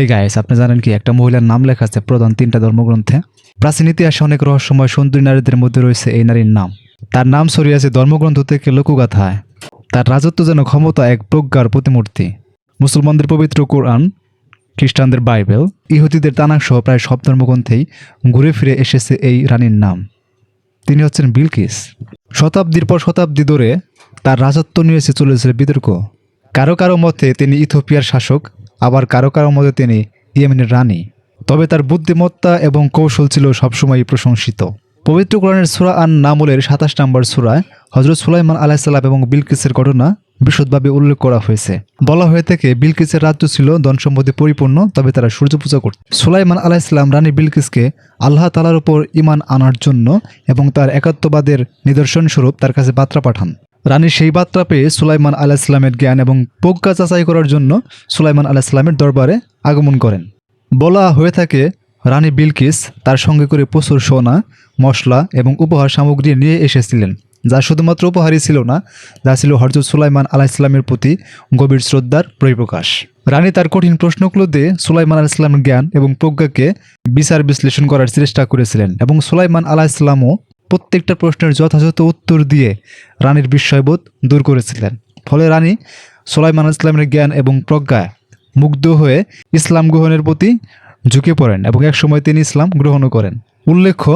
Hey guys আপনি জানেন কি, একটা মহিলার নাম লেখা আছে, প্রধান তিনটা ধর্মগ্রন্থে। প্রাচীন ইতিহাসে অনেক রহস্যময় সুন্দরী নারীদের মধ্যে রয়েছে এই নারীর নাম। তার নাম ছড়িয়েছে ধর্মগ্রন্থ থেকে লোকগাথায় তার রাজত্ব যেন ক্ষমতা এক প্রজ্ঞার প্রতিমূর্তি। মুসলমানদের পবিত্র কোরআন, খ্রিস্টানদের বাইবেল, ইহুদিদের তানাক সহ প্রায় সব ধর্মগ্রন্থেই ঘুরে ফিরে এসেছে এই রানীর নাম। তিনি হচ্ছেন বিলকিস। শতাব্দীর পর শতাব্দী ধরে তার রাজত্ব নিয়েছে চলেছে বিতর্ক। কারও কারও মতে তিনি ইথোপিয়ার শাসক আবার কারও কারও মতে তিনি ইয়েমেনের রানী। তবে তার বুদ্ধিমত্তা এবং কৌশল ছিল সবসময় প্রশংসিত। পবিত্র কোরআনের সুরা আন নামলের সাতাশ নম্বর সুরায় হজরত সুলাইমান আলাহিসাল্লাম এবং বিলকিসের ঘটনা বিশদভাবে উল্লেখ করা হয়েছে। বলা হয়ে থাকে, বিলকিসের রাজ্য ছিল ধন সম্পদে পরিপূর্ণ, তবে তারা সূর্য পূজা করত। সুলাইমান আলাহিসাল্লাম রানী বিলকিসকে আল্লাহ তালার উপর ইমান আনার জন্য এবং তার একাত্মবাদের নিদর্শনস্বরূপ তার কাছে বার্তা পাঠান। রানী সেই বার্তা পেয়ে সুলাইমান আলাহিসাল্লামের জ্ঞান এবং প্রজ্ঞা যাচাই করার জন্য সুলাইমান আলাহিসাল্লামের দরবারে আগমন করেন। বলা হয়ে থাকে, রানী বিলকিস তার সঙ্গে করে প্রচুর সোনা, মশলা এবং উপহার সামগ্রী নিয়ে এসেছিলেন, যা শুধুমাত্র উপহারই ছিল না, যা ছিল হরজত সুলাইমান আলাহ ইসলামের প্রতি গভীর শ্রদ্ধার পরিপ্রকাশ। রানী তার কঠিন প্রশ্নগুলো দিয়ে সুলাইমান আলাহ ইসলামের জ্ঞান এবং প্রজ্ঞাকে বিচার বিশ্লেষণ করার চেষ্টা করেছিলেন এবং সুলাইমান আলাহ ইসলামও প্রত্যেকটা প্রশ্নের যথাযথ উত্তর দিয়ে রানীর বিস্ময়বোধ দূর করেছিলেন। ফলে রানী সুলাইমান ইসলামের জ্ঞান এবং প্রজ্ঞায় মুগ্ধ হয়ে ইসলাম গ্রহণের প্রতি ঝুঁকে পড়েন এবং একসময় তিনি ইসলাম গ্রহণও করেন। উল্লেখ্য,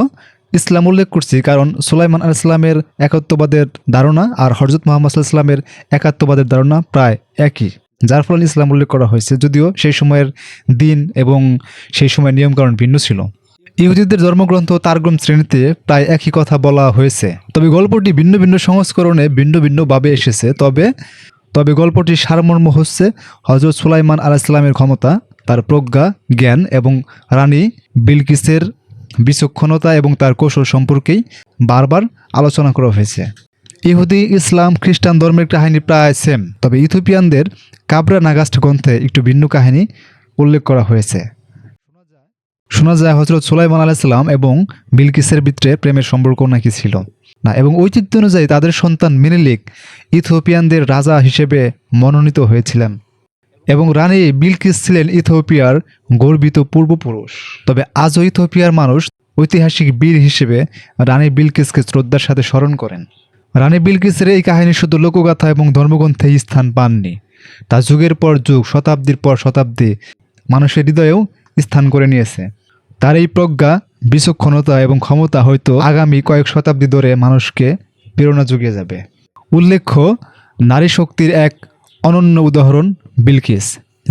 ইসলাম উল্লেখ করছি কারণ সুলাইমান আল ইসলামের একাত্মবাদের ধারণা আর হরজত মোহাম্মদ ইসলামের একাত্মবাদের ধারণা প্রায় একই, যার ফলে ইসলাম উল্লেখ করা হয়েছে, যদিও সেই সময়ের দিন এবং সেই সময়ের নিয়মকানুন ভিন্ন ছিল। ইহুদিদের ধর্মগ্রন্থ তারগ্রম শ্রেণীতে প্রায় একই কথা বলা হয়েছে। তবে গল্পটি ভিন্ন ভিন্ন সংস্করণে ভিন্ন ভিন্নভাবে এসেছে। তবে তবে গল্পটির সারমর্ম হচ্ছে হজরত সুলাইমান আলাইসাল্লামের ক্ষমতা, তার প্রজ্ঞা, জ্ঞান এবং রানী বিলকিসের বিচক্ষণতা এবং তার কৌশল সম্পর্কেই বারবার আলোচনা করা হয়েছে। ইহুদি, ইসলাম, খ্রিস্টান ধর্মের কাহিনী প্রায় সেম তবে ইথোপিয়ানদের কাবরা নাগাস্ট গ্রন্থে একটু ভিন্ন কাহিনী উল্লেখ করা হয়েছে। শোনা যায় হজরত সুলাইমান আলাইসাল্লাম এবং বিলকিসের ভিতরে প্রেমের সম্পর্ক নাকি ছিল? না, এবং ঐতিহ্য অনুযায়ী তাদের সন্তান মিনিলিক ইথোপিয়ানদের রাজা হিসেবে মনোনীত হয়েছিলেন। এবং রানী বিলকিস ছিলেন ইথোপিয়ার গর্বিত পূর্বপুরুষ। তবে আজও ইথোপিয়ার মানুষ ঐতিহাসিক বীর হিসেবে রানী বিলকিসকে শ্রদ্ধার সাথে স্মরণ করেন। রানী বিলকিসের এই কাহিনী শুধু লোকগাথা এবং ধর্মগ্রন্থে স্থান পাননি। তা যুগের পর যুগ, শতাব্দীর পর শতাব্দী মানুষের হৃদয়েও স্থান করে নিয়েছে। তার এই প্রজ্ঞা, বিচক্ষণতা এবং ক্ষমতা হয়তো আগামী কয়েক শতাব্দী ধরে মানুষকে প্রেরণা জুগিয়ে যাবে। উল্লেখ্য, নারী শক্তির এক অনন্য উদাহরণ বিলকিস,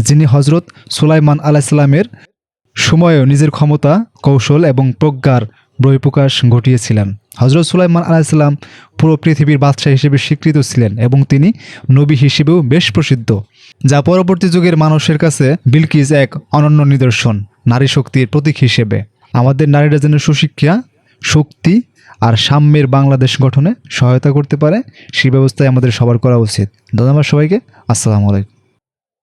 যিনি হজরত সুলাইমান আলাইসাল্লামের সময়েও নিজের ক্ষমতা, কৌশল এবং প্রজ্ঞার বহিঃপ্রকাশ ঘটিয়েছিলেন। হজরত সুলাইমান আলাইসাল্লাম পুরো পৃথিবীর বাদশাহ হিসেবে স্বীকৃত ছিলেন এবং তিনি নবী হিসেবেও বেশ প্রসিদ্ধ, যা পরবর্তী যুগের মানুষের কাছে বিলকিস এক অনন্য নিদর্শন। নারী শক্তির প্রতীক হিসেবে। আমাদের নারীরা যেন সুশিক্ষা, শক্তি আর সাম্যের বাংলাদেশ গঠনে সহায়তা করতে পারে, সেই ব্যবস্থায় আমাদের সবার করা উচিত। ধন্যবাদ সবাইকে। আসসালামু আলাইকুম।